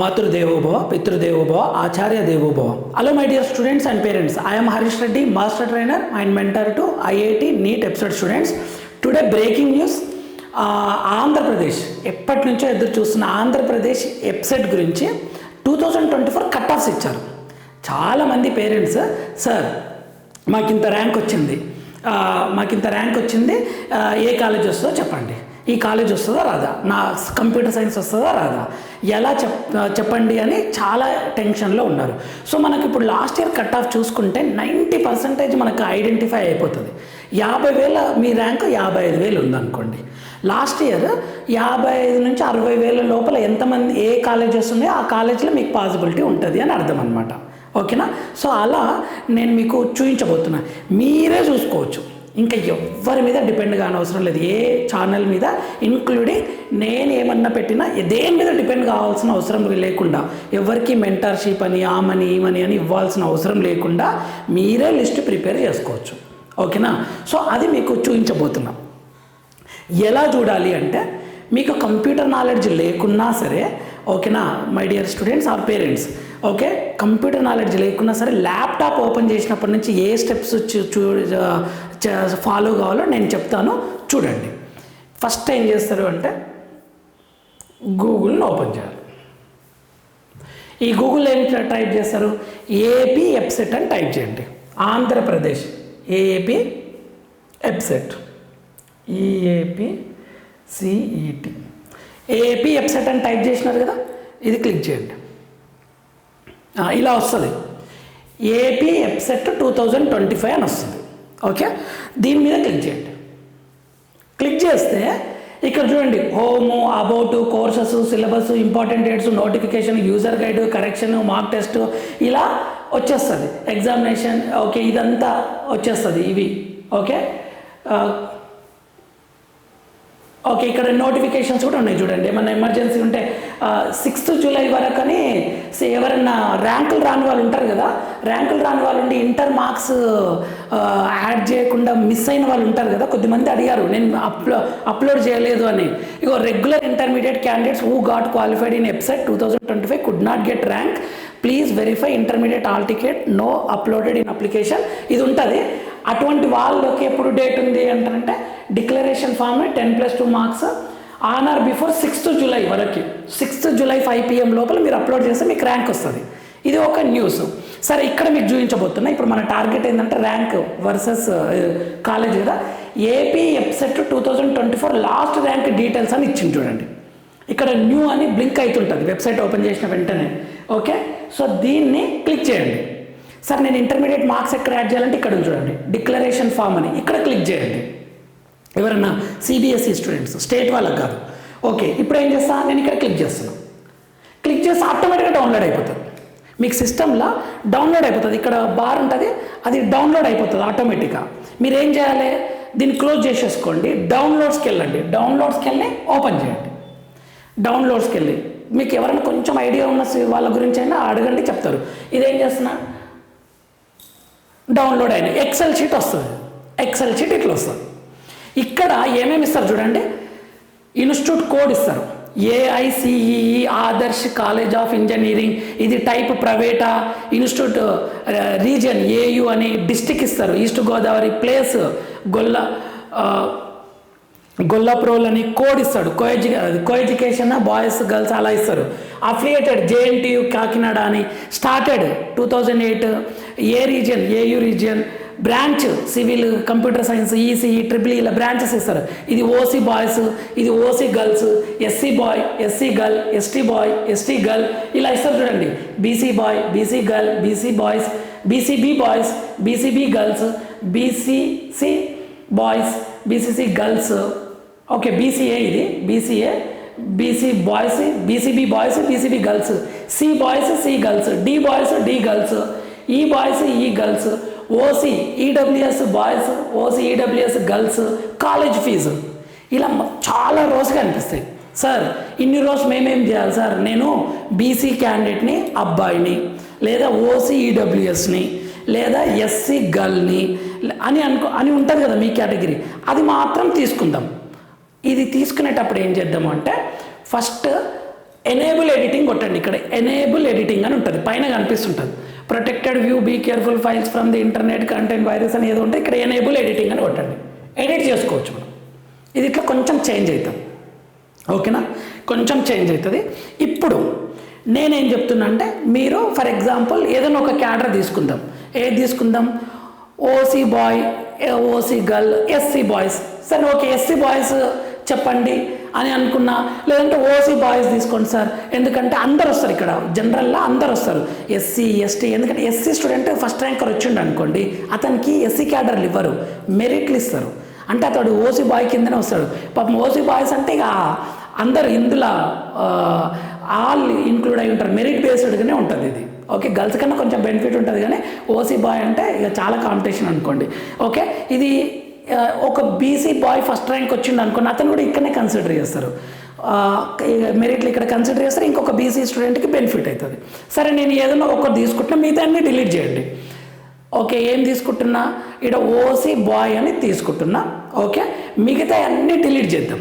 మాతృదేవోభవ పితృదేవోభవ ఆచార్య దేవోభవ hello my dear students and parents I'm Harish Reddy master trainer and mentor to IIT NEET episode students today breaking news Andhra Pradesh ఎప్పటి నుంచో ఎదురు చూస్తున్న Andhra Pradesh website గురించి two thousand twenty four cut offs ఇచ్చారు. చాలామంది పేరెంట్స్ సార్ మాకు ఇంత rank వచ్చింది uh, మాకింత మాకు ఇంత ర్యాంక్ వచ్చింది uh, ఏ కాలేజ్ వస్తుందో చెప్పండి. ఈ కాలేజ్ వస్తుందా రాదా? నా కంప్యూటర్ సైన్స్ వస్తుందా రాదా? ఎలా చెప్ చెప్పండి అని చాలా టెన్షన్లో ఉన్నారు. సో మనకి ఇప్పుడు లాస్ట్ ఇయర్ కట్ ఆఫ్ చూసుకుంటే నైంటీ పర్సెంటేజ్ మనకు ఐడెంటిఫై అయిపోతుంది. యాభై వేల మీ ర్యాంక్ యాభై ఐదు వేలు ఉందనుకోండి. లాస్ట్ ఇయర్ యాభై ఐదు నుంచి అరవై వేల లోపల ఎంతమంది ఏ కాలేజ్ వస్తుందో ఆ కాలేజ్లో మీకు పాసిబిలిటీ ఉంటుంది అని అర్థం అనమాట ఓకేనా? సో అలా నేను మీకు చూపించబోతున్నా మీరే చూసుకోవచ్చు. ఇంకా ఎవ్వరి మీద డిపెండ్ కాని అవసరం లేదు. ఏ ఛానల్ మీద ఇంక్లూడింగ్ నేను ఏమన్నా పెట్టినా దేని మీద డిపెండ్ కావాల్సిన అవసరం లేకుండా ఎవరికి మెంటర్షిప్ అని ఆమని ఈమని అని ఇవ్వాల్సిన అవసరం లేకుండా మీరే లిస్ట్ ప్రిపేర్ చేసుకోవచ్చు. ఓకేనా? సో అది మీకు చూపించబోతున్నాం. ఎలా చూడాలి అంటే మీకు కంప్యూటర్ నాలెడ్జ్ లేకున్నా సరే ఓకేనా? My dear students or parents okay? Computer knowledge లేకున్నా సరే ల్యాప్టాప్ ఓపెన్ చేసినప్పటి నుంచి ఏ స్టెప్స్ చూ ఫాలో కావాలో నేను చెప్తాను. చూడండి. ఫస్ట్ ఏం చేస్తారు అంటే గూగుల్ని ఓపెన్ చేయాలి. ఈ గూగుల్ ఏం టైప్ చేస్తారు? ఏపీ వెబ్సైట్ అని టైప్ చేయండి. Andhra Pradesh AP website EAP CET. AP website అని టైప్ చేసినారు కదా? ఇది క్లిక్ చేయండి. ఇలా వస్తుంది. AP EAPCET two thousand twenty five అని వస్తుంది. ఓకే దీని మీద క్లిక్ చేయండి. క్లిక్ చేస్తే ఇక్కడ చూడండి home about courses syllabus important dates notification user guide correction mark test ఇలా వచ్చేస్తుంది. ఎగ్జామినేషన్ ఓకే ఇదంతా వచ్చేస్తుంది ఇవి. ఓకే ఓకే ఇక్కడ నోటిఫికేషన్స్ కూడా ఉన్నాయి చూడండి. ఏమన్నా ఎమర్జెన్సీ ఉంటే సిక్స్త్ జూలై వరకు అని సే- ర్యాంకులు రాని వాళ్ళు ఉంటారు కదా ర్యాంకులు రాని వాళ్ళు ఉండి ఇంటర్ మార్క్స్ యాడ్ చేయకుండా మిస్ అయిన వాళ్ళు ఉంటారు కదా కొద్దిమంది అడిగారు నేను అప్లో అప్లోడ్ చేయలేదు అని. ఇగో regular intermediate candidates who got qualified in website two thousand twenty five could not get rank please verify intermediate hall ticket no uploaded in application ఇది ఉంటుంది. అటువంటి వాళ్ళకి ఎప్పుడు డేట్ ఉంది అంటారంటే declaration form ten plus two marks on or before sixth July వరకు sixth July five PM లోపల మీరు అప్లోడ్ చేస్తే మీకు ర్యాంక్ వస్తుంది. ఇది ఒక న్యూస్. సరే ఇక్కడ మీకు చూపించబోతున్నా ఇప్పుడు మన టార్గెట్ ఏంటంటే ర్యాంక్ వర్సెస్ కాలేజ్ కదా. AP EAPCET two thousand twenty four last rank details అని ఇచ్చింది చూడండి. ఇక్కడ న్యూ అని బ్లింక్ అవుతుంటుంది వెబ్సైట్ ఓపెన్ చేసిన వెంటనే. ఓకే? సో దీన్ని క్లిక్ చేయండి. సార్ నేను ఇంటర్మీడియట్ మార్క్స్ ఎక్కడ యాడ్ చేయాలంటే ఇక్కడ చూడండి. డిక్లరేషన్ ఫామ్ అని ఇక్కడ క్లిక్ చేయండి. ఎవరన్నా సిబిఎస్ఈ స్టూడెంట్స్ స్టేట్ వాళ్ళకి కాదు. ఓకే ఇప్పుడు ఏం చేస్తా? నేను ఇక్కడ క్లిక్ చేస్తున్నాను క్లిక్ చేస్తే ఆటోమేటిక్గా డౌన్లోడ్ అయిపోతుంది. మీకు సిస్టంలో డౌన్లోడ్ అయిపోతుంది. ఇక్కడ బార్ ఉంటుంది అది డౌన్లోడ్ అయిపోతుంది ఆటోమేటిక్గా మీరు ఏం చేయాలి? దీన్ని క్లోజ్ చేసేసుకోండి. డౌన్లోడ్స్కి వెళ్ళండి డౌన్లోడ్స్కి వెళ్ళి ఓపెన్ చేయండి. డౌన్లోడ్స్కి వెళ్ళి మీకు ఎవరైనా కొంచెం ఐడియా ఉన్న వాళ్ళ గురించి అయినా అడగండి చెప్తారు. ఇదేం చేస్తున్నా? డౌన్లోడ్ అయినా. ఎక్సెల్ షీట్ వస్తుంది. ఎక్సెల్ షీట్ ఇట్లా వస్తుంది. ఇక్కడ ఏమేమి ఇస్తారు చూడండి. ఇన్స్టిట్యూట్ కోడ్ ఇస్తారు. AICEE Adarsh college of engineering ఇది టైప్ ప్రైవేటా ఇన్స్టిట్యూట్ రీజియన్ ఏయు అని డిస్టిక్ ఇస్తారు. ఈస్ట్ గోదావరి ప్లేస్ గొల్ల గొల్లప్రోల్ అని కోడ్ ఇస్తాడు. Co edu co boys girls అలా ఇస్తారు. అఫిలియేటెడ్ జేఎన్టీయు కాకినాడ అని స్టార్టెడ్ టూ థౌజండ్ ఎయిట్ ఏ region AU region branch civil computer science ECE triple ఇలా బ్రాంచెస్ ఇస్తారు ఇది ఓసీ బాయ్స్ ఇది OC girls SC boy SC girl ST boy ST girl ఇలా ఇస్తారు చూడండి BC boy BC girl BC boys BCB boys BCB girls BCC boys BCC girls okay BCA ఇది BCA BC boys BCB boys BCB girls C boys C girls D boys D girls E boys E girls OC EWS boys OC EWS girls college fee ఇలా చాలా రోజుగా అనిపిస్తాయి sir ఇన్ని రోజు మేమేం చేయాలి sir? నేను బీసీ క్యాండిడేట్ని అబ్బాయిని లేదా ఓసీ ఈడబ్ల్యూఎస్ని లేదా ఎస్సీ గర్ల్ని అని అనుకో అని ఉంటుంది కదా మీ కేటగిరీ. అది మాత్రం తీసుకుందాం. ఇది తీసుకునేటప్పుడు ఏం చేద్దాము అంటే ఫస్ట్ ఎనేబుల్ ఎడిటింగ్ కొట్టండి. ఇక్కడ ఎనేబుల్ ఎడిటింగ్ అని ఉంటుంది. పైన కనిపిస్తుంటుంది. Protected view be careful files from the internet content virus అని ఏదో ఉంటే ఇక్కడ ఎనేబుల్ ఎడిటింగ్ అని కొట్టండి. ఎడిట్ చేసుకోవచ్చు మనం. ఇది ఇట్లా కొంచెం చేంజ్ అవుతుంది. ఓకేనా కొంచెం చేంజ్ అవుతుంది. ఇప్పుడు నేనేం చెప్తున్నా అంటే మీరు ఫర్ ఎగ్జాంపుల్ ఏదైనా ఒక క్యాడర్ తీసుకుందాం. ఏది తీసుకుందాం? OC boy OC girl SC boys సరే ఓకే ఎస్సీ బాయ్స్ చెప్పండి. అని అనుకున్నా. లేదంటే ఓసీ బాయ్స్ తీసుకోండి సార్. ఎందుకంటే అందరు వస్తారు ఇక్కడ. జనరల్లా అందరు వస్తారు. ఎస్సీ ఎస్టీ ఎందుకంటే ఎస్సీ స్టూడెంట్ ఫస్ట్ ర్యాంకర్ వచ్చిండు అనుకోండి అతనికి ఎస్సీ క్యాడర్లు ఇవ్వరు. మెరిట్లు ఇస్తారు. అంటే అతడు ఓసీ బాయ్ కిందనే వస్తాడు. పాపం ఓసీ బాయ్స్ అంటే ఇక అందరు ఇందులో ఆల్ ఇంక్లూడ్ అయి ఉంటారు. మెరిట్ బేస్డ్గానే ఉంటుంది ఇది. ఓకే గర్ల్స్ కన్నా కొంచెం బెనిఫిట్ ఉంటుంది కానీ ఓసీ బాయ్ అంటే ఇక చాలా కాంపిటీషన్ అనుకోండి. ఓకే ఇది ఒక బీసీ బాయ్ ఫస్ట్ ర్యాంక్ వచ్చిండు అనుకోండి అతను కూడా ఇక్కడనే కన్సిడర్ చేస్తారు. మెరిట్లు ఇక్కడ కన్సిడర్ చేస్తారు ఇంకొక బీసీ స్టూడెంట్కి బెనిఫిట్ అవుతుంది సరే నేను ఏదైనా ఒకటి తీసుకుంటున్నా మిగతా అన్ని డిలీట్ చేయండి. ఓకే ఏం తీసుకుంటున్నా? ఇక్కడ ఓసీ బాయ్ అని తీసుకుంటున్నా. ఓకే మిగతా అన్నీ డిలీట్ చేద్దాం.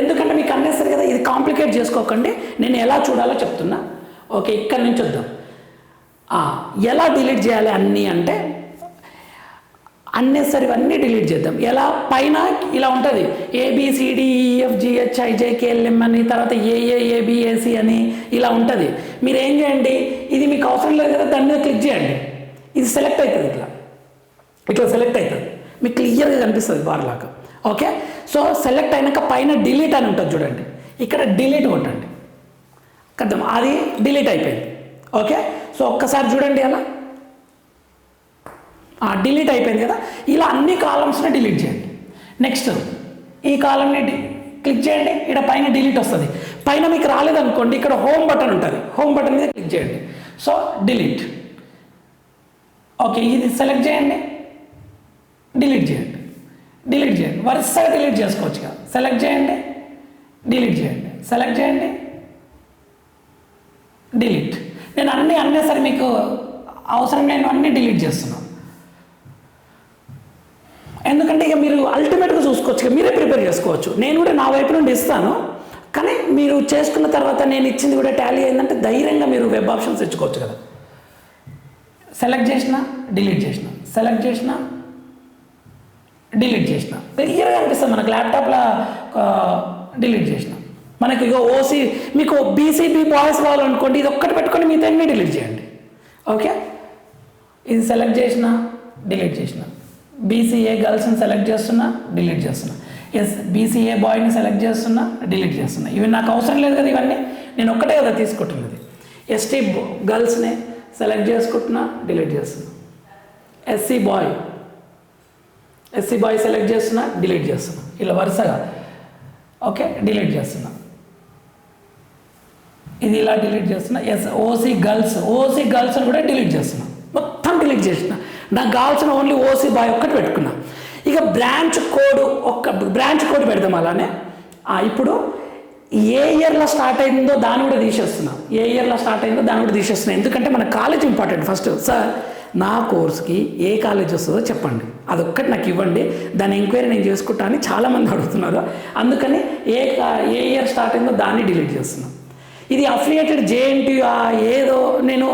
ఎందుకంటే మీకు అన్నేస్తారు కదా ఇది కాంప్లికేట్ చేసుకోకండి. నేను ఎలా చూడాలో చెప్తున్నా. ఓకే ఇక్కడి నుంచి వద్దాం. ఎలా డిలీట్ చేయాలి అన్నీ అంటే అన్నెసరీ అన్నీ డిలీట్ చేద్దాం. ఎలా? పైన ఇలా ఉంటుంది. ఏబిసిడిఈఎఫ్జిహెచ్ ఐజేకేఎల్ఎం అని తర్వాత ఏఏఏబిఏసి అని e, ఇలా ఉంటుంది. మీరు ఏం చేయండి? ఇది మీకు అవసరం లేదు కదా దాని మీద క్లిక్ చేయండి. ఇది సెలెక్ట్ అవుతుంది ఇట్లా. ఇట్లా సెలెక్ట్ అవుతుంది. మీకు క్లియర్గా కనిపిస్తుంది బార్ ఓకే సో సెలెక్ట్ అయినాక పైన డిలీట్ అని ఉంటుంది చూడండి. ఇక్కడ డిలీట్ కొట్టండి. కద్దాం అది డిలీట్ అయిపోయింది. ఓకే సో ఒక్కసారి చూడండి అలా. డిలీట్ అయిపోయింది కదా. ఇలా అన్ని కాలమ్స్ని డిలీట్ చేయండి. నెక్స్ట్ ఈ కాలంని క్లిక్ చేయండి. ఇక్కడ పైన డిలీట్ వస్తుంది. పైన మీకు రాలేదనుకోండి ఇక్కడ హోమ్ బటన్ ఉంటుంది. హోమ్ బటన్ మీద క్లిక్ చేయండి. సో డిలీట్ ఓకే ఇది సెలెక్ట్ చేయండి. డిలీట్ చేయండి. డిలీట్ చేయండి. వరుసగా డిలీట్ చేసుకోవచ్చు కదా. సెలెక్ట్ చేయండి. డిలీట్ చేయండి. సెలెక్ట్ చేయండి. డిలీట్ నేను అన్నీ సరే మీకు అవసరం లేని అన్నీ డిలీట్ చేస్తున్నాను ఎందుకంటే ఇక మీరు అల్టిమేట్గా చూసుకోవచ్చు ఇక మీరే ప్రిపేర్ చేసుకోవచ్చు. నేను కూడా నా వైపు నుండి ఇస్తాను కానీ మీరు చేసుకున్న తర్వాత నేను ఇచ్చింది కూడా టాలీ అయిందంటే ధైర్యంగా మీరు వెబ్ ఆప్షన్స్ ఇచ్చుకోవచ్చు కదా. సెలెక్ట్ చేసిన డిలీట్ చేసిన. సెలెక్ట్ చేసిన డిలీట్ చేసిన. క్లియర్గా అనిపిస్తుంది మనకు ల్యాప్టాప్లో డిలీట్ చేసిన. మనకి ఇక ఓసీ మీకు బీసీబీ బాయ్స్ కావాలనుకోండి ఇది ఒక్కటి పెట్టుకొని మిగతా డిలీట్ చేయండి? ఓకే ఇది సెలెక్ట్ చేసిన డిలీట్ చేసిన. బీసీఏ గర్ల్స్ని సెలెక్ట్ చేస్తున్నా డిలీట్ చేస్తున్నా. ఎస్ బీసీఏ బాయ్ని సెలెక్ట్ చేస్తున్నా డిలీట్ చేస్తున్నా. ఇవి నాకు అవసరం లేదు కదా ఇవన్నీ? నేను ఒక్కటే కదా తీసుకుంటున్నది. ఎస్టీ గర్ల్స్ని సెలెక్ట్ చేసుకుంటున్నా డిలీట్ చేస్తున్నా. SC boy SC boy select చేస్తున్నా డిలీట్ చేస్తున్నా. ఇలా వరుసగా. ఓకే డిలీట్ చేస్తున్నా. ఇది ఇలా డిలీట్ చేస్తున్నా. ఎస్ ఓసీ గర్ల్స్ ఓసీ గర్ల్స్ని కూడా డిలీట్ చేస్తున్నా. మొత్తం డిలీట్ చేసిన నాకు కావాల్సిన ఓన్లీ ఓసీ బాయ్ ఒక్కటి పెట్టుకున్నా. ఇక బ్రాంచ్ కోడ్ ఒక్క బ్రాంచ్ కోడ్ పెడదాం అలానే. ఇప్పుడు ఏ ఇయర్లో స్టార్ట్ అయిందో దాన్ని కూడా తీసేస్తున్నా. ఏ ఇయర్లో స్టార్ట్ అయిందో దాన్ని కూడా తీసేస్తున్నా. ఎందుకంటే మన కాలేజ్ ఇంపార్టెంట్ ఫస్ట్ సార్ నా కోర్స్కి ఏ కాలేజ్ వస్తుందో చెప్పండి. అదొక్కటి నాకు ఇవ్వండి. దాని ఎంక్వైరీ నేను చేసుకుంటా అని చాలామంది అడుగుతున్నారు. అందుకని ఏ ఏ ఇయర్ స్టార్ట్ అయిందో దాన్ని డిలీట్ చేస్తున్నాను ఇది అఫిలియేటెడ్ జేఎన్టీ ఏదో నేను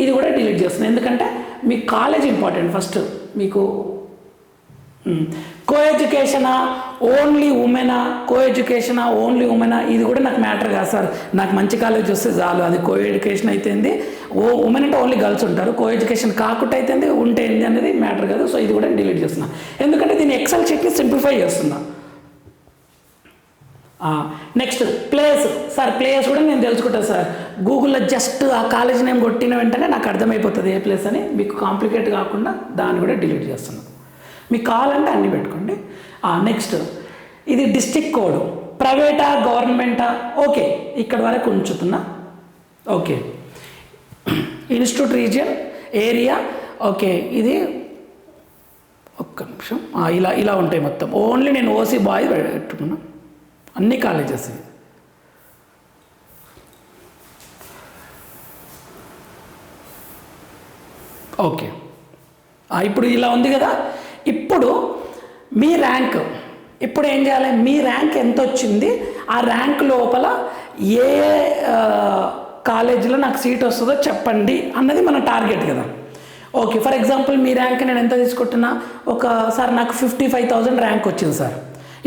ఇది కూడా డిలీట్ చేస్తున్నాను ఎందుకంటే మీ కాలేజ్ ఇంపార్టెంట్ ఫస్ట్ మీకు. కో ఎడ్యుకేషనా ఓన్లీ ఉమెనా కో ఎడ్యుకేషనా ఓన్లీ ఉమెనా ఇది కూడా నాకు మ్యాటర్ కాదు సార్. నాకు మంచి కాలేజ్ వస్తే చాలు. అది కో ఎడ్యుకేషన్ అయితేంది. ఓ ఉమెన్ అంటే ఓన్లీ గర్ల్స్ ఉంటారు. కో ఎడ్యుకేషన్ కాకుండా అయితేంది ఉంటే ఏంది అనేది మ్యాటర్ కాదు. సో ఇది కూడా డిలీట్ చేస్తున్నా. ఎందుకంటే దీన్ని ఎక్సెల్ షీట్ని సింప్లిఫై చేస్తున్నా. నెక్స్ట్ ప్లేస్ సార్ ప్లేస్ కూడా నేను తెలుసుకుంటాను సార్ గూగుల్లో జస్ట్ ఆ కాలేజ్ నేమ్ కొట్టిన వెంటనే నాకు అర్థమైపోతుంది ఏ ప్లేస్ అని. మీకు కాంప్లికేట్ కాకుండా దాన్ని కూడా డిలీట్ చేస్తున్నాను. మీకు కావాలంటే అన్నీ పెట్టుకోండి. నెక్స్ట్ ఇది డిస్టిక్ కోడ్ ప్రైవేటా గవర్నమెంటా ఓకే ఇక్కడ వరకు ఉంచుతున్నా. Okay institute region area okay ఇది ఒక్క నిమిషం. ఇలా ఇలా ఉంటాయి మొత్తం. ఓన్లీ నేను ఓసీ బాయ్ పెట్టుకున్నాను అన్ని కాలేజెస్ ఓకే. ఇప్పుడు ఇలా ఉంది కదా. ఇప్పుడు మీ ర్యాంక్ ఇప్పుడు ఏం చేయాలి? మీ ర్యాంక్ ఎంత వచ్చింది? ఆ ర్యాంక్ లోపల ఏ కాలేజీలో నాకు సీట్ వస్తుందో చెప్పండి అన్నది మన టార్గెట్ కదా. ఓకే ఫర్ ఎగ్జాంపుల్ మీ ర్యాంక్ నేను ఎంత తీసుకుంటున్నా? ఒక సార్ నాకు ఫిఫ్టీ ఫైవ్ థౌజండ్ ర్యాంక్ వచ్చింది సార్.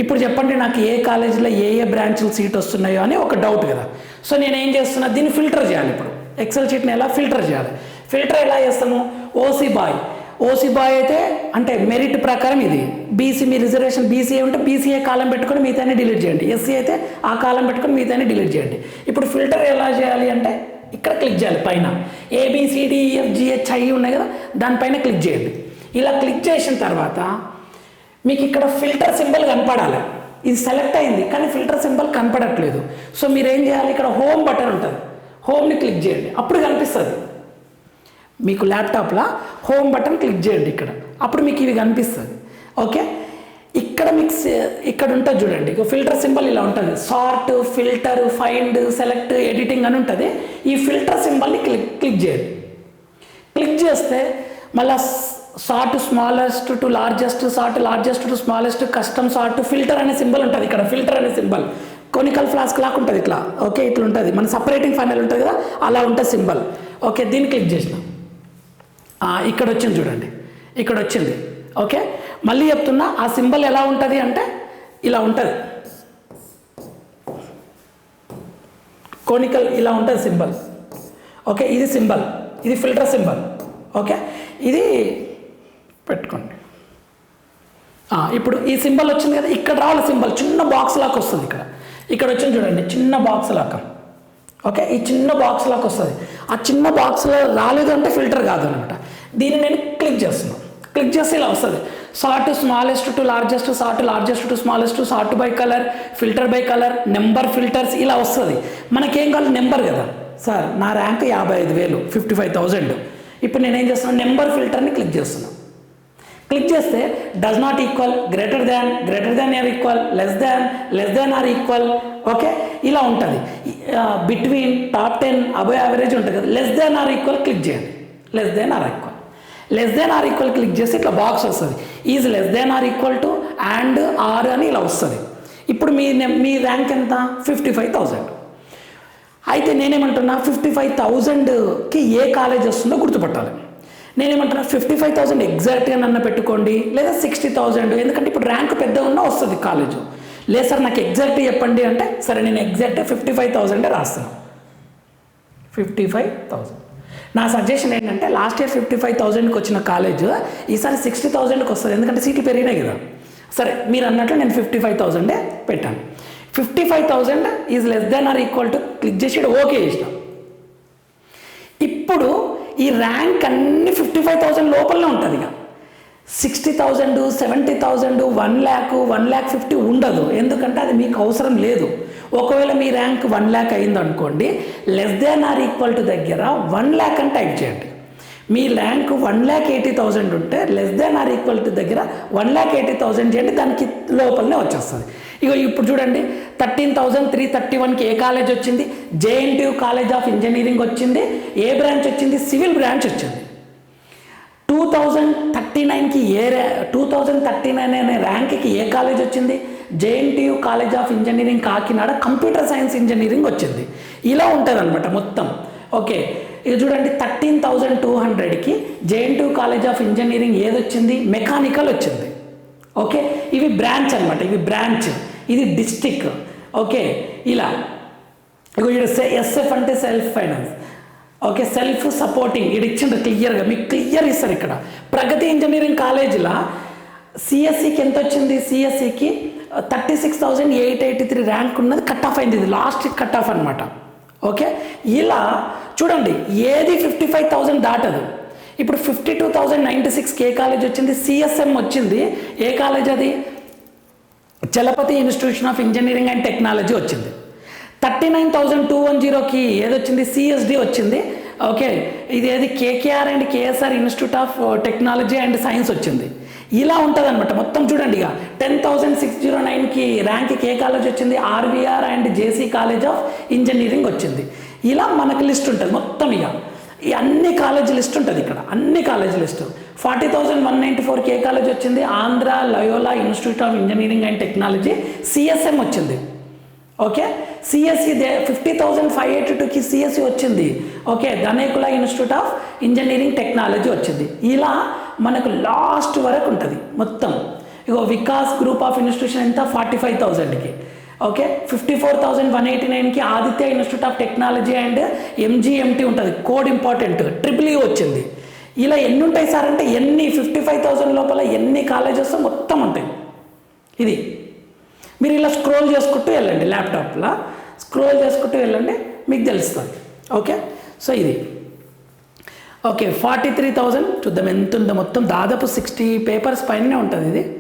ఇప్పుడు చెప్పండి నాకు ఏ కాలేజీలో ఏ ఏ బ్రాంచ్లు సీట్ వస్తున్నాయో అని ఒక డౌట్ కదా. సో నేను ఏం చేస్తున్నా దీన్ని ఫిల్టర్ చేయాలి ఇప్పుడు. ఎక్సెల్ షీట్ని ఎలా ఫిల్టర్ చేయాలి? ఫిల్టర్ ఎలా చేస్తాము? ఓసీ బాయ్ ఓసీ బాయ్ అయితే అంటే మెరిట్ ప్రకారం ఇది. బీసీ మీ రిజర్వేషన్ బీసీఏ ఉంటే బీసీఏ కాలం పెట్టుకొని మిగతానే డిలీట్ చేయండి. ఎస్సీ అయితే ఆ కాలం పెట్టుకొని మిగతానే డిలీట్ చేయండి. ఇప్పుడు ఫిల్టర్ ఎలా చేయాలి అంటే ఇక్కడ క్లిక్ చేయాలి పైన. ఏబిసిడిఎఫ్జిహెచ్ఐ e, ఉన్నాయి కదా దానిపైన క్లిక్ చేయండి. ఇలా క్లిక్ చేసిన తర్వాత మీకు ఇక్కడ ఫిల్టర్ సింబల్ కనపడాలి. ఇది సెలెక్ట్ అయింది కానీ ఫిల్టర్ సింబల్ కనపడట్లేదు. సో మీరు ఏం చేయాలి? ఇక్కడ హోమ్ బటన్ ఉంటుంది. హోమ్ని క్లిక్ చేయండి. అప్పుడు కనిపిస్తుంది. మీకు ల్యాప్టాప్లో హోమ్ బటన్ క్లిక్ చేయండి ఇక్కడ. అప్పుడు మీకు ఇవి కనిపిస్తుంది. ఓకే ఇక్కడ మీకు ఇక్కడ ఉంటుంది చూడండి. ఇక ఫిల్టర్ సింబల్ ఇలా ఉంటుంది. Sort filter find select editing అని ఉంటుంది. ఈ ఫిల్టర్ సింబల్ని క్లిక్ క్లిక్ చేయండి. క్లిక్ చేస్తే మళ్ళీ sort smallest to largest sort largest to smallest custom sort filter అనే సింబల్ ఉంటుంది ఇక్కడ ఫిల్టర్ అనే సింబల్ కొనికల్ ఫ్లాస్క్ లాగా ఉంటుంది ఇట్లా. ఓకే ఇట్లా ఉంటుంది. మన సపరేటింగ్ ఫైనల్ ఉంటుంది కదా అలా ఉంటుంది సింబల్ ఓకే దీన్ని క్లిక్ చేసిన. ఇక్కడ వచ్చింది చూడండి. ఇక్కడ వచ్చింది. ఓకే మళ్ళీ చెప్తున్నా ఆ సింబల్ ఎలా ఉంటుంది అంటే ఇలా ఉంటుంది. కోనికల్ ఇలా ఉంటుంది సింబల్ ఓకే ఇది సింబల్ ఇది ఫిల్టర్ సింబల్ ఓకే ఇది పెట్టుకోండి. ఇప్పుడు ఈ సింబల్ వచ్చింది కదా ఇక్కడ రావాలి సింబల్ చిన్న బాక్స్ లాగా వస్తుంది ఇక్కడ. ఇక్కడ వచ్చింది చూడండి చిన్న బాక్స్ లాగా. ఓకే ఈ చిన్న బాక్స్ లాగా వస్తుంది. ఆ చిన్న బాక్స్లో రాలేదు అంటే ఫిల్టర్ కాదు అనమాట దీన్ని నేను క్లిక్ చేస్తున్నాను క్లిక్ చేస్తే ఇలా వస్తుంది. Sort smallest to largest sort largest to smallest sort by colour filter by colour number filters ఇలా వస్తుంది. మనకేం కావాలి? నెంబర్ కదా. సార్ నా ర్యాంక్ యాభై ఐదు వేలు ఫిఫ్టీ ఫైవ్ థౌజండ్ ఇప్పుడు నేనేం చేస్తున్నాను నెంబర్ ఫిల్టర్ని క్లిక్ చేస్తున్నాను క్లిక్ చేస్తే does not equal greater than greater than or equal less than less than or equal okay ఇలా ఉంటుంది. Between top ten above average ఉంటుంది కదా. Less than or equal click చేయండి. Less than or equal less than or equal click చేస్తే ఇట్లా box వస్తుంది. Is less than or equal to and or అని ఇలా వస్తుంది. ఇప్పుడు మీ మీ ర్యాంక్ ఎంత? ఫిఫ్టీ ఫైవ్ థౌజండ్ అయితే నేనేమంటున్నా? ఫిఫ్టీ ఫైవ్ థౌజండ్కి ఏ కాలేజ్ వస్తుందో గుర్తుపట్టాలి. నేనేమంటున్నా ఫిఫ్టీ ఫైవ్ థౌసండ్ ఎగ్జాక్ట్గా నన్ను పెట్టుకోండి లేదా సిక్స్టీ థౌసండ్ ఎందుకంటే ఇప్పుడు ర్యాంక్ పెద్ద ఉన్నా వస్తుంది కాలేజు లేదు సార్ నాకు ఎగ్జాక్ట్ చెప్పండి అంటే సరే నేను ఎగ్జాక్ట్ ఫిఫ్టీ ఫైవ్ థౌసండే రాస్తాను ఫిఫ్టీ ఫైవ్ థౌసండ్ నా సజెషన్ ఏంటంటే లాస్ట్ ఇయర్ ఫిఫ్టీ ఫైవ్ థౌజండ్కి వచ్చిన కాలేజ్ ఈసారి సిక్స్టీ థౌజండ్కి వస్తుంది ఎందుకంటే సీట్లు పెరిగినాయి కదా. సరే మీరు అన్నట్లు నేను ఫిఫ్టీ ఫైవ్ థౌజండే పెట్టాను. Fifty five thousand is less than or equal to click చేసి ఓకే చేసిన. ఇప్పుడు ఈ ర్యాంక్ అన్ని ఫిఫ్టీ ఫైవ్ థౌజండ్ లోపలనే ఉంటుంది ఇక. Sixty thousand seventy thousand one lakh one lakh fifty ఉండదు. ఎందుకంటే అది మీకు అవసరం లేదు. ఒకవేళ మీ ర్యాంక్ వన్ ల్యాక్ అయింది అనుకోండి less than or equal to దగ్గర వన్ ల్యాక్ అని టైప్ చేయండి. మీ rank one lakh eighty thousand ఉంటే less than or equal to దగ్గర వన్ ల్యాక్ ఎయిటీ థౌజండ్ చేయండి దానికి లోపలనే వచ్చేస్తుంది. ఇక ఇప్పుడు చూడండి థర్టీన్ థౌజండ్ త్రీ థర్టీ వన్కి ఏ కాలేజ్ వచ్చింది? జేఎన్టీయూ కాలేజ్ ఆఫ్ ఇంజనీరింగ్ వచ్చింది ఏ బ్రాంచ్ వచ్చింది? సివిల్ బ్రాంచ్ వచ్చింది. టూ థౌజండ్ థర్టీ నైన్కి ఏ టూ థౌజండ్ థర్టీ నైన్ అనే ర్యాంక్కి ఏ కాలేజ్ వచ్చింది? JNTU college of engineering Kakinada computer science engineering వచ్చింది. ఇలా ఉంటుంది అనమాట మొత్తం. ఓకే ఇది చూడండి థర్టీన్ థౌజండ్ టూ హండ్రెడ్కి జేఎన్టీయూ కాలేజ్ ఆఫ్ ఇంజనీరింగ్ ఏది వచ్చింది మెకానికల్ వచ్చింది. ఓకే? ఇవి బ్రాంచ్ అనమాట ఇవి బ్రాంచ్. ఇది డిస్టిక్. ఓకే? ఇలా. ఇగో ఇక్కడ ఎస్ఎఫ్ అంటే self finance. Okay? Self supporting. ఇది ఇచ్చిండ్రు క్లియర్గా. మీకు క్లియర్ ఇస్తారు ఇక్కడ. ప్రగతి ఇంజనీరింగ్ కాలేజీలో సిఎస్సికి ఎంత వచ్చింది? సిఎస్సికి thirty six thousand eight eighty three rank ఉన్నది కట్ ఆఫ్ అయింది ఇది. లాస్ట్ కట్ ఆఫ్ అనమాట ఓకే? ఇలా చూడండి ఏది ఫిఫ్టీ ఫైవ్ థౌజండ్ దాటదు. ఇప్పుడు ఫిఫ్టీ టూ థౌజండ్ నైంటీ సిక్స్కి ఏ కాలేజ్ వచ్చింది సిఎస్ఎం వచ్చింది. ఏ కాలేజ్ అది? Chalapathi institution of engineering and technology వచ్చింది. Thirty nine thousand two one జీరోకి ఏదొచ్చింది సిఎస్డి వచ్చింది. ఓకే ఇది ఏది? KKR and KSR institute of technology and science వచ్చింది. ఇలా ఉంటుంది అనమాట మొత్తం చూడండి ఇక. టెన్ థౌజండ్ సిక్స్ జీరో నైన్కి ర్యాంక్కి ఏ కాలేజ్ వచ్చింది. RVR and JC college of engineering వచ్చింది. ఇలా మనకు లిస్ట్ ఉంటుంది మొత్తం ఇక. ఈ అన్ని కాలేజీ లిస్ట్ ఉంటుంది ఇక్కడ అన్ని college list. Forty thousand one ninety ఫోర్కి ఏ కాలేజ్ వచ్చింది? Andhra Loyola institute of engineering and technology CSM వచ్చింది. Okay? CSE the fifty thousand five eighty టూకి సిఎస్సి వచ్చింది. Okay? Dhanekula institute of engineering technology వచ్చింది. ఇలా మనకు లాస్ట్ వరకు ఉంటుంది మొత్తం. ఇగో వికాస్ గ్రూప్ ఆఫ్ ఇన్స్టిట్యూషన్ ఎంత? ఫార్టీ ఫైవ్ థౌజండ్కి okay? Fifty four thousand one eighty నైన్కి Aditya institute of technology and MGMT ఉంటుంది. కోడ్ ఇంపార్టెంట్ ట్రిపుల్ ఈ వచ్చింది. ఇలా ఎన్ని ఉంటాయి సార్ అంటే ఎన్ని? ఫిఫ్టీ ఫైవ్ థౌసండ్ లోపల ఎన్ని కాలేజెస్ మొత్తం ఉంటాయి. ఇది. మీరు ఇలా స్క్రోల్ చేసుకుంటూ వెళ్ళండి ల్యాప్టాప్లో స్క్రోల్ చేసుకుంటూ వెళ్ళండి మీకు తెలుస్తుంది. ఓకే? సో ఇది. ఓకే ఫార్టీ త్రీ థౌజండ్ చూద్దాం ఎంత ఉందో మొత్తం. దాదాపు సిక్స్టీ పేపర్స్ పైనే ఉంటుంది ఇది.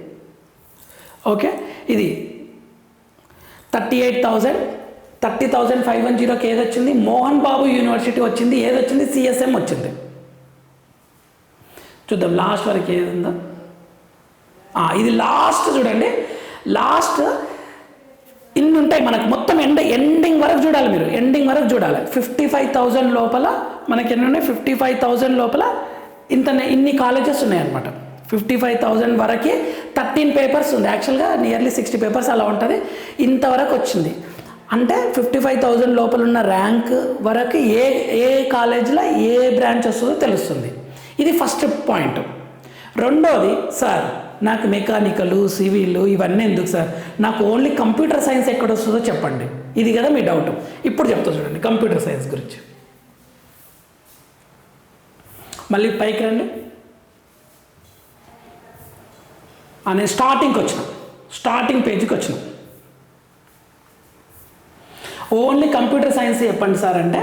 ఓకే? ఇది. Thirty eight thousand thirty thousand five one జీరోకి ఏది వచ్చింది మోహన్ బాబు యూనివర్సిటీ వచ్చింది ఏది వచ్చింది సిఎస్ఎం వచ్చింది. చూద్దాం లాస్ట్ వరకు ఏది ఉందో ఇది లాస్ట్ చూడండి. లాస్ట్ ఇన్ని ఉంటాయి మనకు. మొత్తం ఎండ్ ఎండింగ్ వరకు చూడాలి మీరు. ఎండింగ్ వరకు చూడాలి. ఫిఫ్టీ ఫైవ్ థౌజండ్ లోపల మనకి ఎన్ని ఉన్నాయి ఫిఫ్టీ ఫైవ్ థౌజండ్ లోపల ఇంత ఇన్ని కాలేజెస్ ఉన్నాయన్నమాట. ఫిఫ్టీ ఫైవ్ థౌజండ్ వరకు థర్టీన్ పేపర్స్ ఉంది. యాక్చువల్గా నియర్లీ సిక్స్టీ పేపర్స్ అలా ఉంటుంది. ఇంతవరకు వచ్చింది. అంటే ఫిఫ్టీ ఫైవ్ థౌజండ్ లోపల ఉన్న ర్యాంక్ వరకు ఏ ఏ కాలేజీలో ఏ బ్రాంచ్ వస్తుందో తెలుస్తుంది. ఇది ఫస్ట్ పాయింట్. రెండోది సార్ నాకు మెకానికలు సివిల్ ఇవన్నీ ఎందుకు సార్? నాకు ఓన్లీ కంప్యూటర్ సైన్స్ ఎక్కడ వస్తుందో చెప్పండి. ఇది కదా మీ డౌట్. ఇప్పుడు చెప్తా చూడండి కంప్యూటర్ సైన్స్ గురించి. మళ్ళీ పైకి రండి. అనే నేను స్టార్టింగ్కి వచ్చినాం స్టార్టింగ్ పేజీకి వచ్చినాం. ఓన్లీ కంప్యూటర్ సైన్స్ చెప్పండి సార్ అంటే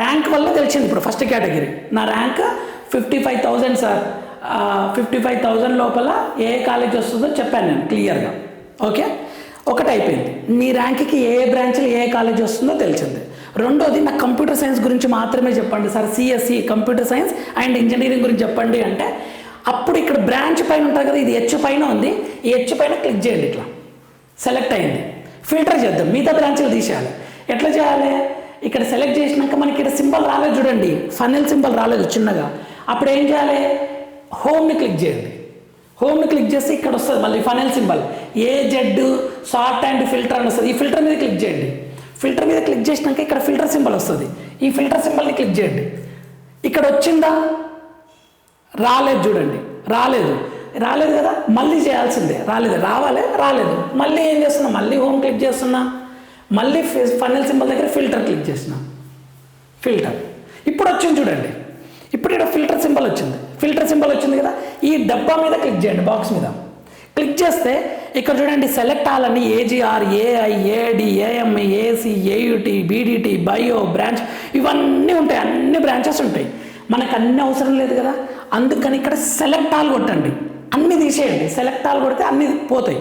ర్యాంక్ వల్ల తెలిసింది ఇప్పుడు ఫస్ట్ కేటగిరీ నా rank fifty five thousand sir. Fifty five thousand లోపల ఏ కాలేజ్ వస్తుందో చెప్పాను నేను క్లియర్గా ఓకే ఒకటి అయిపోయింది. మీ ర్యాంక్కి ఏ బ్రాంచ్లో ఏ కాలేజ్ వస్తుందో తెలిసింది. రెండోది నాకు కంప్యూటర్ సైన్స్ గురించి మాత్రమే చెప్పండి sir. CSE computer science and engineering గురించి చెప్పండి అంటే అప్పుడు ఇక్కడ బ్రాంచ్ పైన ఉంటుంది కదా ఇది హెచ్ పైన ఉంది. ఈ హెచ్ పైన క్లిక్ చేయండి ఇట్లా. సెలెక్ట్ అయింది. ఫిల్టర్ చేద్దాం. మిగతా బ్రాంచ్లు తీసేయాలి. ఎట్లా చేయాలి? ఇక్కడ సెలెక్ట్ చేసినాక మనకి ఇక్కడ సింబల్ రాలేదు చూడండి. ఫనల్ సింబల్ రాలేదు చిన్నగా. అప్పుడు ఏం చేయాలి? హోమ్ని క్లిక్ చేయండి. హోమ్ని క్లిక్ చేస్తే ఇక్కడ వస్తుంది మళ్ళీ funnel symbol. A Z sort and filter అని వస్తుంది. ఈ ఫిల్టర్ మీద క్లిక్ చేయండి. ఫిల్టర్ మీద క్లిక్ చేసినాక ఇక్కడ ఫిల్టర్ సింబల్ వస్తుంది. ఈ ఫిల్టర్ సింబల్ని క్లిక్ చేయండి. ఇక్కడ వచ్చిందా? రాలేదు చూడండి రాలేదు. రాలేదు కదా మళ్ళీ చేయాల్సిందే. రాలేదు రావాలి రాలేదు. మళ్ళీ ఏం చేస్తున్నా? మళ్ళీ హోమ్ క్లిక్ చేస్తున్నా. మళ్ళీ ఫన్నెల్ సింబల్ దగ్గర ఫిల్టర్ క్లిక్ చేసిన ఫిల్టర్ ఇప్పుడు వచ్చింది చూడండి. ఇప్పుడు ఇక్కడ ఫిల్టర్ సింబల్ వచ్చింది. ఫిల్టర్ సింబల్ వచ్చింది కదా ఈ డబ్బా మీద క్లిక్ చేయండి బాక్స్ మీద. క్లిక్ చేస్తే ఇక్కడ చూడండి select ఆలని AGR AI AD AMI AC AUT BDT bio branch ఇవన్నీ ఉంటాయి. అన్ని బ్రాంచెస్ ఉంటాయి. మనకు అన్ని అవసరం లేదు కదా. అందుకని ఇక్కడ సెలెక్ట్ ఆల్ కొట్టండి. అన్ని తీసేయండి. సెలెక్ట్ ఆల్ కొడితే అన్ని పోతాయి.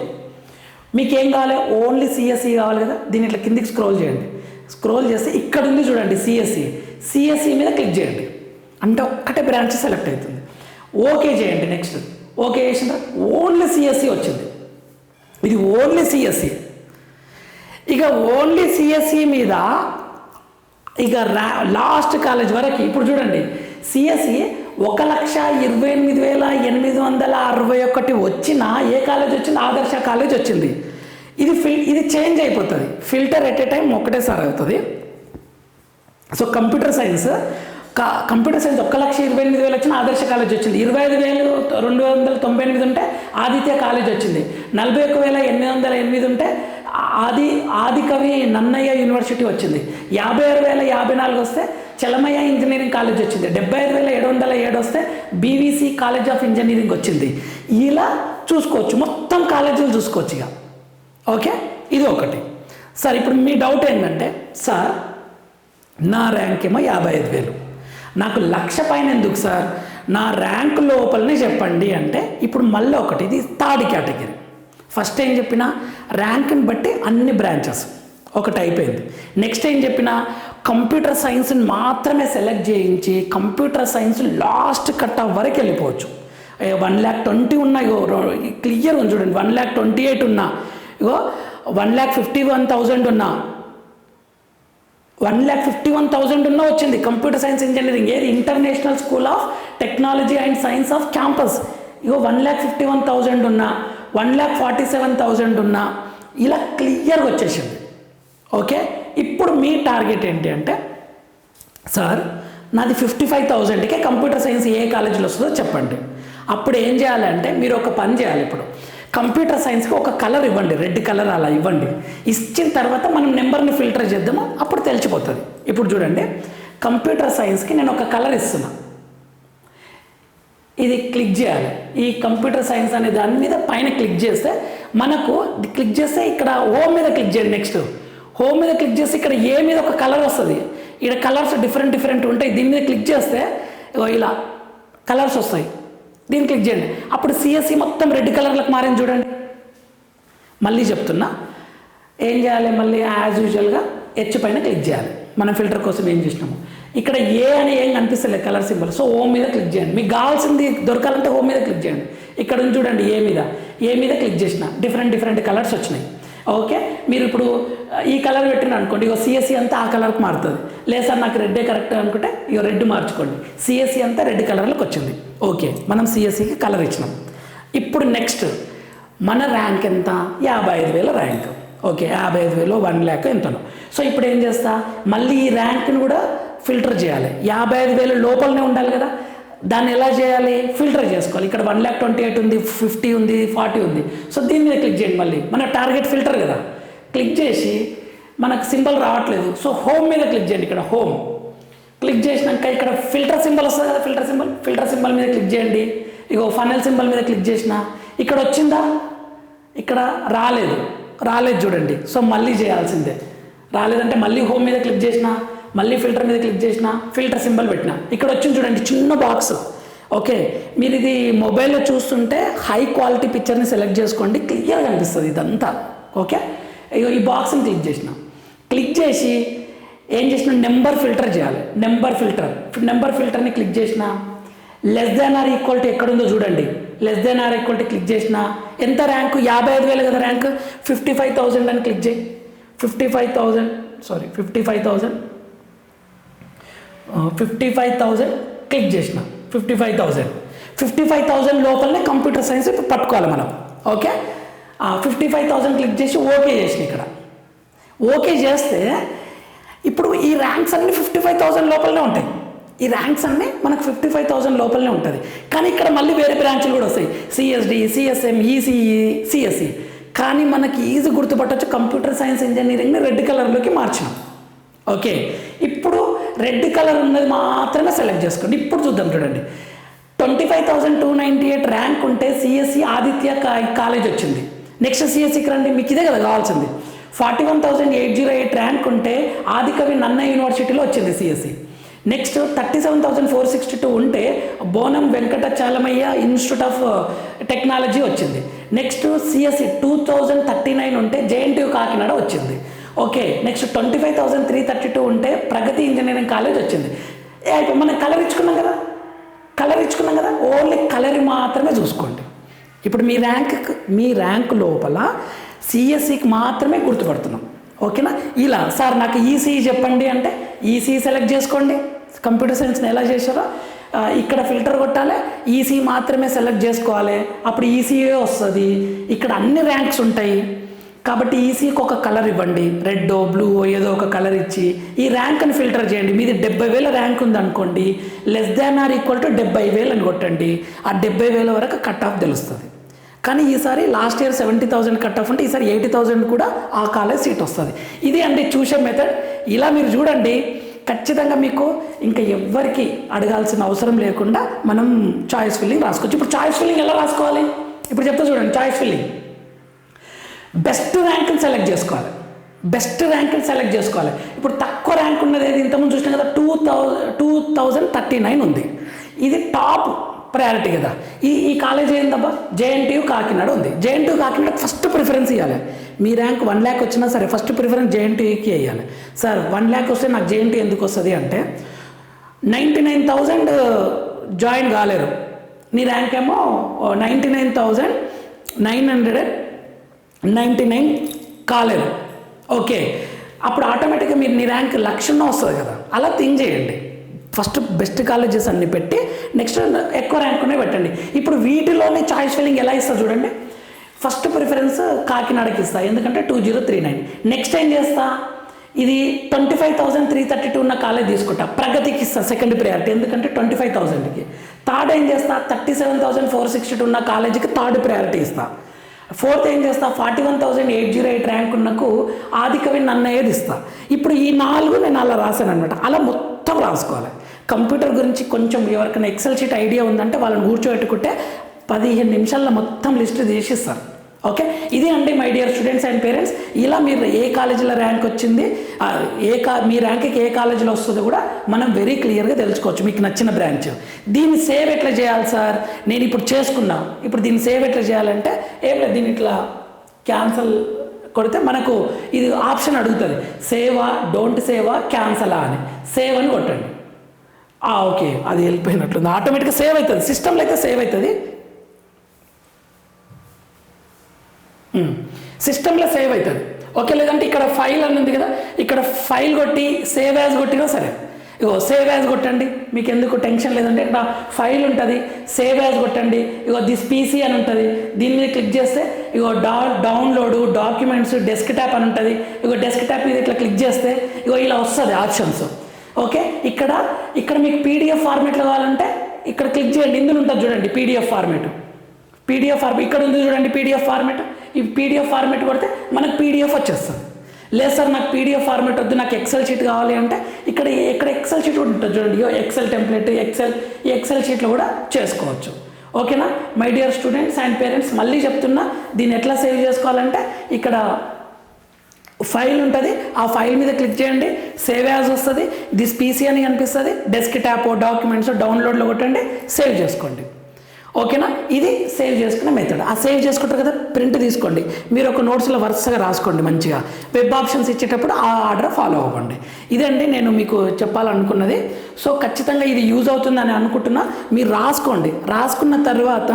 మీకు ఏం కావాలి ఓన్లీ సిఎస్ఈ కావాలి కదా? దీని ఇట్లా కిందికి స్క్రోల్ చేయండి. స్క్రోల్ చేస్తే ఇక్కడ ఉంది చూడండి సిఎస్ఈ సిఎస్సి మీద క్లిక్ చేయండి. అంటే ఒక్కటే బ్రాంచ్ సెలెక్ట్ అవుతుంది. ఓకే చేయండి నెక్స్ట్ ఓకే చేసిన ఓన్లీ సిఎస్ఈ వచ్చింది. ఇది ఓన్లీ సిఎస్ఈ ఇక ఓన్లీ సిఎస్ఈ మీద ఇక రా లాస్ట్ కాలేజ్ వరకు ఇప్పుడు చూడండి. సిఎస్ఈ ఒక లక్ష ఇరవై ఎనిమిది వేల ఎనిమిది వందల అరవై ఒకటి వచ్చిన ఏ కాలేజ్ వచ్చింది? ఆదర్శ కాలేజ్ వచ్చింది. ఇది ఫిల్ ఇది చేంజ్ అయిపోతుంది. ఫిల్టర్ ఎట్ ఏ టైం ఒకటేసారి అవుతుంది. So computer science computer science ఒక్క లక్ష ఇరవై ఎనిమిది వేలు వచ్చిన ఆదర్శ కాలేజ్ వచ్చింది. ఇరవై ఐదు వేలు రెండు వందల తొంభై ఎనిమిది ఉంటే ఆదిత్య కాలేజ్ వచ్చింది. నలభై ఒక్క వేల ఎనిమిది వందల ఎనిమిది ఉంటే ఆది ఆది కవి నన్నయ్య యూనివర్సిటీ వచ్చింది. యాభై ఆరు వేల యాభై నాలుగు వస్తే చలమయ్య ఇంజనీరింగ్ కాలేజ్ వచ్చింది. డెబ్బై ఐదు వేల ఏడు వందల ఏడు వస్తే బీవీసీ కాలేజ్ ఆఫ్ ఇంజనీరింగ్ వచ్చింది. ఇలా చూసుకోవచ్చు. మొత్తం కాలేజీలు చూసుకోవచ్చు ఇక. ఓకే? ఇది ఒకటి. సార్ ఇప్పుడు మీ డౌట్ ఏంటంటే సార్ నా ర్యాంక్ ఏమో యాభై ఐదు వేలు. నాకు లక్ష పైన ఎందుకు సార్? నా ర్యాంక్ లోపలనే చెప్పండి అంటే ఇప్పుడు మళ్ళీ ఒకటి. ఇది థర్డ్ కేటగిరీ. ఫస్ట్ ఏం చెప్పిన ర్యాంక్ని బట్టి అన్ని బ్రాంచెస్. ఒకటి అయిపోయింది. నెక్స్ట్ ఏం చెప్పిన కంప్యూటర్ సైన్స్ని మాత్రమే సెలెక్ట్ చేయించి computer science last cut off వరకు వెళ్ళిపోవచ్చు. వన్ ల్యాక్ ట్వంటీ ఉన్నా ఇగో క్లియర్ ఉంది చూడండి. వన్ ల్యాక్ ట్వంటీ ఎయిట్ ఉన్నా ఇగో one lakh fifty one thousand ఉన్నా one lakh fifty one thousand ఉన్న వచ్చింది. కంప్యూటర్ సైన్స్ ఇంజనీరింగ్ ఏది? International school of technology and science of campus ego one lakh fifty one thousand ఉన్నా one lakh forty seven thousand ఉన్నా ఇలా క్లియర్గా వచ్చేసింది. Okay? ఇప్పుడు మీ టార్గెట్ ఏంటి అంటే సార్ నాది ఫిఫ్టీ ఫైవ్ థౌజండ్కే కంప్యూటర్ సైన్స్ ఏ కాలేజీలో వస్తుందో చెప్పండి. అప్పుడు ఏం చేయాలంటే మీరు ఒక పని చేయాలి ఇప్పుడు. కంప్యూటర్ సైన్స్కి ఒక కలర్ ఇవ్వండి రెడ్ కలర్ అలా ఇవ్వండి. ఇచ్చిన తర్వాత మనం నెంబర్ని ఫిల్టర్ చేద్దాము అప్పుడు తెలిసిపోతుంది. ఇప్పుడు చూడండి కంప్యూటర్ సైన్స్కి నేను ఒక కలర్ ఇస్తున్నా. ఇది క్లిక్ చేయాలి. ఈ కంప్యూటర్ సైన్స్ అనే దాని మీద పైన క్లిక్ చేస్తే మనకు క్లిక్ చేస్తే ఇక్కడ ఓ మీద క్లిక్ చేయండి నెక్స్ట్. హోమ్ మీద క్లిక్ చేస్తే ఇక్కడ ఏ మీద ఒక కలర్ వస్తుంది. ఇక్కడ కలర్స్ డిఫరెంట్ డిఫరెంట్ ఉంటాయి. దీని మీద క్లిక్ చేస్తే ఇలా కలర్స్ వస్తాయి. దీన్ని క్లిక్ చేయండి. అప్పుడు సిఎస్సి మొత్తం రెడ్ కలర్లకు మారింది చూడండి. మళ్ళీ చెప్తున్నా. ఏం చేయాలి? మళ్ళీ యాజ్ యూజువల్గా హెచ్ పైన క్లిక్ చేయాలి. మనం ఫిల్టర్ కోసం ఏం చేసినాము? ఇక్కడ ఏ అని ఏం కనిపిస్తలేదు కలర్ సింబల్ సో హోమ్ మీద క్లిక్ చేయండి. మీకు కావాల్సింది దొరకాలంటే హోమ్ మీద క్లిక్ చేయండి. ఇక్కడ నుంచి చూడండి ఏ మీద. ఏ మీద క్లిక్ చేసిన. డిఫరెంట్ డిఫరెంట్ కలర్స్ వచ్చినాయి. ఓకే? మీరు ఇప్పుడు ఈ కలర్ పెట్టిన అనుకోండి ఇగో సిఎస్సి అంతా ఆ కలర్కి మారుతుంది. లేదు సార్ నాకు రెడ్డే కరెక్ట్ అనుకుంటే ఇగో రెడ్ మార్చుకోండి. సిఎస్సి అంతా రెడ్ కలర్లోకి వచ్చింది. ఓకే మనం సిఎస్సికి కలర్ ఇచ్చినాం. ఇప్పుడు నెక్స్ట్ మన ర్యాంక్ ఎంత? యాభై ఐదు వేల ర్యాంక్. ఓకే యాభై ఐదు వేలు వన్ ల్యాక్ ఎంతనో. సో ఇప్పుడు ఏం చేస్తా? మళ్ళీ ఈ ర్యాంక్ని కూడా ఫిల్టర్ చేయాలి. యాభై ఐదు వేలు లోపలనే ఉండాలి కదా. దాన్ని ఎలా చేయాలి? ఫిల్టర్ చేసుకోవాలి. ఇక్కడ వన్ ల్యాక్ ట్వంటీ ఎయిట్ ఉంది ఫిఫ్టీ ఉంది ఫార్టీ ఉంది. సో దీని మీద క్లిక్ చేయండి మళ్ళీ. మన టార్గెట్ ఫిల్టర్ కదా. క్లిక్ చేసి మనకు సింబల్ రావట్లేదు. సో హోమ్ మీద క్లిక్ చేయండి ఇక్కడ హోమ్. క్లిక్ చేసినాక ఇక్కడ ఫిల్టర్ సింబల్ వస్తుంది కదా ఫిల్టర్ సింబల్? ఫిల్టర్ సింబల్ మీద క్లిక్ చేయండి. ఇగో ఫనల్ సింబల్ మీద క్లిక్ చేసిన. ఇక్కడ వచ్చిందా? ఇక్కడ రాలేదు. రాలేదు చూడండి. సో మళ్ళీ చేయాల్సిందే. రాలేదంటే మళ్ళీ హోమ్ మీద క్లిక్ చేసిన. మళ్ళీ ఫిల్టర్ మీద క్లిక్ చేసిన ఫిల్టర్ సింబల్ పెట్టిన. ఇక్కడ వచ్చింది చూడండి చిన్న బాక్స్ ఓకే మీరు ఇది మొబైల్లో చూస్తుంటే హై క్వాలిటీ పిక్చర్ని సెలెక్ట్ చేసుకోండి క్లియర్గా కనిపిస్తుంది ఇదంతా. ఓకే అయ్యో ఈ బాక్స్ని క్లిక్ చేసిన. క్లిక్ చేసి ఏం చేసిన నెంబర్ ఫిల్టర్ చేయాలి. నెంబర్ ఫిల్టర్ నెంబర్ ఫిల్టర్ని క్లిక్ చేసిన less than or equal to ఎక్కడుందో చూడండి. Less than or equal to click చేసిన ఎంత ర్యాంక్ యాభై ఐదు వేలు కదా ర్యాంక్ ఫిఫ్టీ ఫైవ్ థౌజండ్ అని క్లిక్ చేయి. Fifty five thousand sorry fifty five thousand fifty five thousand click చేసిన. Fifty five thousand fifty five thousand లోపలనే కంప్యూటర్ సైన్స్ ఇప్పుడు పట్టుకోవాలి మనం. Okay fifty five thousand click చేసి ఓకే చేసిన ఇక్కడ. ఓకే చేస్తే ఇప్పుడు ఈ ర్యాంక్స్ అన్నీ ఫిఫ్టీ ఫైవ్ థౌజండ్ లోపలనే ఉంటాయి. ఈ ర్యాంక్స్ అన్నీ మనకు ఫిఫ్టీ ఫైవ్ థౌజండ్ లోపలనే ఉంటుంది. కానీ ఇక్కడ మళ్ళీ వేరే బ్రాంచ్లు కూడా వస్తాయి. సిఎస్డి సిఎస్ఎం ఈసీఈ సిఎస్సి కానీ మనకి ఈజీ గుర్తుపట్టొచ్చు కంప్యూటర్ సైన్స్ ఇంజనీరింగ్ని రెడ్ కలర్లోకి మార్చినాం. ఓకే ఇప్పుడు రెడ్ కలర్ ఉన్నది మాత్రమే సెలెక్ట్ చేసుకోండి. ఇప్పుడు చూద్దాం చూడండి. Twenty five thousand two ninety eight rank ఉంటే సిఎస్సి ఆదిత్య కాలేజ్ వచ్చింది. నెక్స్ట్ సిఎస్సికి రండి మీకు ఇదే కదా కావాల్సింది. Forty one thousand eight zero eight rank ఉంటే ఆదికవి నన్న యూనివర్సిటీలో వచ్చింది CSE next thirty seven thousand four sixty two ఉంటే Bonam Venkatachalamayya institute of technology వచ్చింది. Next CSE two thousand thirty nine ఉంటే జేఎన్టీయూ కాకినాడ వచ్చింది. Okay next twenty five thousand three thirty two ఉంటే ప్రగతి engineering college వచ్చింది. ఏ, అయిపోయి మనం కలర్ ఇచ్చుకున్నాం కదా? Colour ఇచ్చుకున్నాం కదా? ఓన్లీ కలర్ మాత్రమే చూసుకోండి. ఇప్పుడు మీ ర్యాంక్ మీ ర్యాంక్ లోపల సిఎస్సికి మాత్రమే గుర్తుపడుతున్నాం. ఓకేనా? ఇలా సార్ నాకు ఈసీఈ చెప్పండి అంటే ఈసీఈ సెలెక్ట్ చేసుకోండి. కంప్యూటర్ సైన్స్ని ఎలా చేశారో? ఇక్కడ ఫిల్టర్ కొట్టాలి ఈసీ మాత్రమే సెలెక్ట్ చేసుకోవాలి. అప్పుడు ఈసీఏ వస్తుంది. ఇక్కడ అన్ని ర్యాంక్స్ ఉంటాయి. కాబట్టి ఈసీకి ఒక కలర్ ఇవ్వండి. రెడ్ బ్లూ ఏదో ఒక కలర్ ఇచ్చి ఈ ర్యాంక్ని ఫిల్టర్ చేయండి. మీది డెబ్బై వేల ర్యాంక్ ఉందనుకోండి. Less than or equal to డెబ్బై వేలు అని కొట్టండి. ఆ డెబ్బై వేల వరకు కట్ ఆఫ్ తెలుస్తుంది. కానీ ఈసారి last year seventy thousand cut off ఉంటే ఈసారి ఎయిటీ థౌసండ్ కూడా ఆ కాలేజ్ సీట్ వస్తుంది. ఇది అండి చూసే మెథడ్ ఇలా మీరు చూడండి. ఖచ్చితంగా మీకు ఇంకా ఎవ్వరికి అడగాల్సిన అవసరం లేకుండా మనం చాయిస్ ఫిల్లింగ్ రాసుకోవచ్చు. ఇప్పుడు చాయిస్ ఫిల్లింగ్ ఎలా రాసుకోవాలి? ఇప్పుడు చెప్తా చూడండి చాయిస్ ఫిల్లింగ్ బెస్ట్ ర్యాంక్ని సెలెక్ట్ చేసుకోవాలి. బెస్ట్ ర్యాంకులు సెలెక్ట్ చేసుకోవాలి. ఇప్పుడు తక్కువ ర్యాంక్ ఉన్నది ఏది? ఇంతకుముందు చూసినా కదా two thousand two thousand thirty nine ఉంది. ఇది టాప్ ప్రయారిటీ కదా. ఈ ఈ కాలేజ్ ఏందబ్బా? జేఎన్టీయు కాకినాడ ఉంది. జేఎన్టీయు కాకినాడ ఫస్ట్ ప్రిఫరెన్స్ ఇవ్వాలి మీ ర్యాంక్ వన్ ల్యాక్ వచ్చినా సరే ఫస్ట్ ప్రిఫరెన్స్ జేఎన్టీయూకి ఇవ్వాలి సార్ వన్ ల్యాక్ వస్తే నాకు జేఎన్టీ ఎందుకు వస్తుంది అంటే నైంటీ నైన్ థౌజండ్ జాయిన్ కాలేరు. నీ ర్యాంక్ ఏమో ninety nine thousand nine hundred ninety nine కాలేదు. ఓకే. అప్పుడు ఆటోమేటిక్గా మీరు నీ ర్యాంక్ లక్షన్న వస్తుంది కదా. అలా థింక్ చేయండి. ఫస్ట్ బెస్ట్ కాలేజెస్ అన్ని పెట్టి నెక్స్ట్ ఎక్కువ ర్యాంక్ పెట్టండి. ఇప్పుడు వీటిలోనే చాయిస్ ఫిల్లింగ్ ఎలా ఇస్తా చూడండి. ఫస్ట్ ప్రిఫరెన్స్ కాకినాడకి ఇస్తా. ఎందుకంటే two zero three nine. Next ఏం చేస్తా? ఇది twenty five thousand three thirty two ఉన్న కాలేజ్ తీసుకుంటా. ప్రగతికి ఇస్తా సెకండ్ ప్రయారిటీ ఎందుకంటే ట్వంటీ ఫైవ్ థౌసండ్కి. థర్డ్ ఏం చేస్తా? Thirty seven thousand four sixty two ఉన్న కాలేజీకి థర్డ్ ప్రయారిటీ ఇస్తా. ఫోర్త్ ఏం చేస్తా? Forty one thousand eight zero eight rank ఉన్నకు Adikavi నన్నయ్యది ఇస్తా ఇప్పుడు ఈ నాలుగు నేను అలా రాశాను అనమాట అలా మొత్తం రాసుకోవాలి. కంప్యూటర్ గురించి కొంచెం ఎవరికైనా ఎక్సెల్ షీట్ ఐడియా ఉందంటే వాళ్ళని కూర్చోబెట్టుకుంటే పదిహేను నిమిషాల్లో మొత్తం లిస్ట్ తీసిస్తారు. ఓకే? ఇది అండి my dear students and parents ఇలా మీరు ఏ కాలేజీలో ర్యాంక్ వచ్చింది ఏ కా మీ ర్యాంక్కి ఏ కాలేజీలో వస్తుందో కూడా మనం వెరీ క్లియర్గా తెలుసుకోవచ్చు మీకు నచ్చిన బ్రాంచ్. దీన్ని సేవ్ ఎట్లా చేయాలి సార్? నేను ఇప్పుడు చేసుకున్నా. ఇప్పుడు దీన్ని సేవ్ ఎట్లా చేయాలంటే ఏం లేదు దీన్ని ఇట్లా క్యాన్సల్ కొడితే మనకు ఇది ఆప్షన్ అడుగుతుంది. సేవా డోంట్ సేవా క్యాన్సలా అని. సేవ్ అని కొట్టండి. ఓకే అది వెళ్ళిపోయినట్లుంది. ఆటోమేటిక్గా సేవ్ అవుతుంది. సిస్టంలో అయితే సేవ్ అవుతుంది. సిస్టంలో సేవ్ అవుతుంది. ఓకే లేదంటే ఇక్కడ ఫైల్ అని ఉంది కదా ఇక్కడ ఫైల్ కొట్టి సేవ్ యాజ్ కొట్టినా సరే. ఇగో సేవ్ యాజ్ కొట్టండి. మీకు ఎందుకు టెన్షన్ లేదంటే ఇక్కడ ఫైల్ ఉంటుంది సేవ్ యాజ్ కొట్టండి. ఇగో దిస్ పీసీ అని ఉంటుంది. దీని మీద క్లిక్ చేస్తే ఇగో డా డౌన్లోడ్ డాక్యుమెంట్స్ డెస్క్ టాప్ అని ఉంటుంది. ఇగో డెస్క్ టాప్ మీద ఇట్లా క్లిక్ చేస్తే ఇగో ఇలా వస్తుంది ఆప్షన్స్. ఓకే ఇక్కడ ఇక్కడ మీకు పీడిఎఫ్ ఫార్మేట్లో కావాలంటే ఇక్కడ క్లిక్ చేయండి. ఇందులో ఉంటుంది చూడండి పీడిఎఫ్ ఫార్మేట్. పీడిఎఫ్ ఫార్మేట్ ఇక్కడ ఉంది చూడండి పీడిఎఫ్ ఫార్మేట్. ఈ పీడిఎఫ్ ఫార్మేట్ కొడితే మనకు పీడిఎఫ్ వచ్చేస్తుంది. లేదు సార్ నాకు పీడిఎఫ్ ఫార్మేట్ వద్దు నాకు ఎక్సెల్ షీట్ కావాలి అంటే ఇక్కడ ఇక్కడ ఎక్సెల్ షీట్ కూడా ఉంటుంది చూడండి. ఎక్సెల్ టెంప్లెట్ ఎక్సెల్ ఈ ఎక్సెల్ షీట్లో కూడా చేసుకోవచ్చు. ఓకేనా? My dear students and parents మళ్ళీ చెప్తున్నా దీన్ని ఎట్లా సేవ్ చేసుకోవాలంటే ఇక్కడ ఫైల్ ఉంటుంది. ఆ ఫైల్ మీద క్లిక్ చేయండి. సేవ్ యాజ్ వస్తుంది. దిస్ పీసీ అని కనిపిస్తుంది డెస్క్ ట్యాప్ డాక్యుమెంట్స్ డౌన్లోడ్లో కొట్టండి. సేవ్ చేసుకోండి. ఓకేనా? ఇది సేవ్ చేసుకునే మెథడ్ ఆ సేవ్ చేసుకుంటారు కదా ప్రింట్ తీసుకోండి. మీరు ఒక నోట్స్లో వరుసగా రాసుకోండి మంచిగా. వెబ్ ఆప్షన్స్ ఇచ్చేటప్పుడు ఆ ఆర్డర్ ఫాలో అవ్వండి. ఇదండి నేను మీకు చెప్పాలనుకున్నది. సో ఖచ్చితంగా ఇది యూజ్ అవుతుందని అనుకుంటున్నా. మీరు రాసుకోండి. రాసుకున్న తర్వాత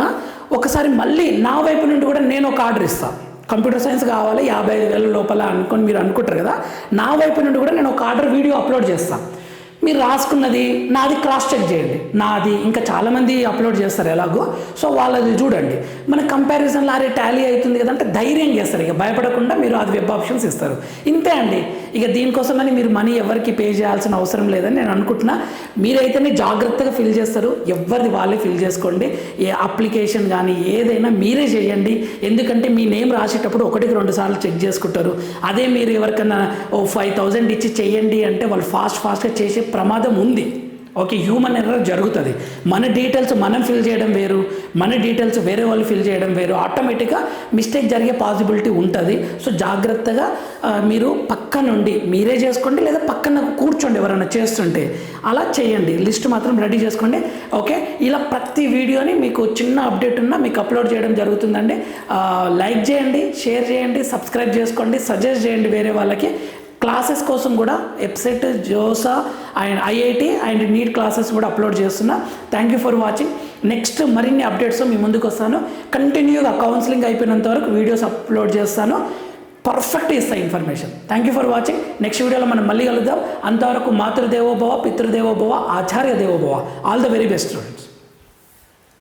ఒకసారి మళ్ళీ నా వైపు నుండి కూడా నేను ఒక ఆర్డర్ ఇస్తాను కంప్యూటర్ సైన్స్ కావాలి యాభై ఐదు వేల లోపల అనుకొని మీరు అనుకుంటారు కదా నా వైపు నుండి కూడా నేను ఒక ఆర్డర్ వీడియో అప్లోడ్ చేస్తాను మీరు రాసుకున్నది నాది క్రాస్ చెక్ చేయండి. నాది ఇంకా చాలామంది అప్లోడ్ చేస్తారు ఎలాగో. సో వాళ్ళది చూడండి. మన కంపారిజన్లో అరే టాలీ అవుతుంది కదంటే ధైర్యం చేస్తారు. ఇక భయపడకుండా మీరు అది వెబ్ ఆప్షన్స్ ఇస్తారు. ఇంతే అండి. ఇక దీనికోసమని మీరు మనీ ఎవరికి పే చేయాల్సిన అవసరం లేదని నేను అనుకుంటున్నా. మీరైతేనే జాగ్రత్తగా ఫిల్ చేస్తారు. ఎవరిది వాళ్ళే ఫిల్ చేసుకోండి. ఏ అప్లికేషన్ కానీ ఏదైనా మీరే చేయండి. ఎందుకంటే మీ నేమ్ రాసేటప్పుడు ఒకటికి రెండు సార్లు చెక్ చేసుకుంటారు. అదే మీరు ఎవరికైనా ఓ ఫైవ్ థౌజండ్ ఇచ్చి చేయండి అంటే వాళ్ళు ఫాస్ట్ ఫాస్ట్గా చేసే ప్రమాదం ఉంది. ఓకే హ్యూమన్ ఎర్రర్ జరుగుతుంది. మన డీటెయిల్స్ మనం ఫిల్ చేయడం వేరు మన డీటెయిల్స్ వేరే వాళ్ళు ఫిల్ చేయడం వేరు. ఆటోమేటిక్గా మిస్టేక్ జరిగే పాసిబిలిటీ ఉంటుంది. సో జాగ్రత్తగా మీరు పక్క నుండి మీరే చేసుకోండి లేదా పక్కన కూర్చోండి ఎవరైనా చేస్తుంటే. అలా చేయండి. లిస్ట్ మాత్రం రెడీ చేసుకోండి. ఓకే ఇలా ప్రతి వీడియోని మీకు చిన్న అప్డేట్ ఉన్నా మీకు అప్లోడ్ చేయడం జరుగుతుందండి. లైక్ చేయండి షేర్ చేయండి సబ్స్క్రైబ్ చేసుకోండి సజెస్ట్ చేయండి వేరే వాళ్ళకి. క్లాసెస్ కోసం కూడా website JoSAA and IIT and NEET classes కూడా అప్లోడ్ చేస్తున్నా. Thank you for watching next మరిన్ని అప్డేట్స్ మీ ముందుకు వస్తాను. కంటిన్యూగా కౌన్సిలింగ్ అయిపోయినంత వరకు వీడియోస్ అప్లోడ్ చేస్తాను. పర్ఫెక్ట్ ఇస్తా information thank you for watching next వీడియోలో మనం మళ్ళీ కలుద్దాం. అంతవరకు మాతృదేవోభవ పితృదేవోభవ ఆచార్య దేవోభవ. All the very best students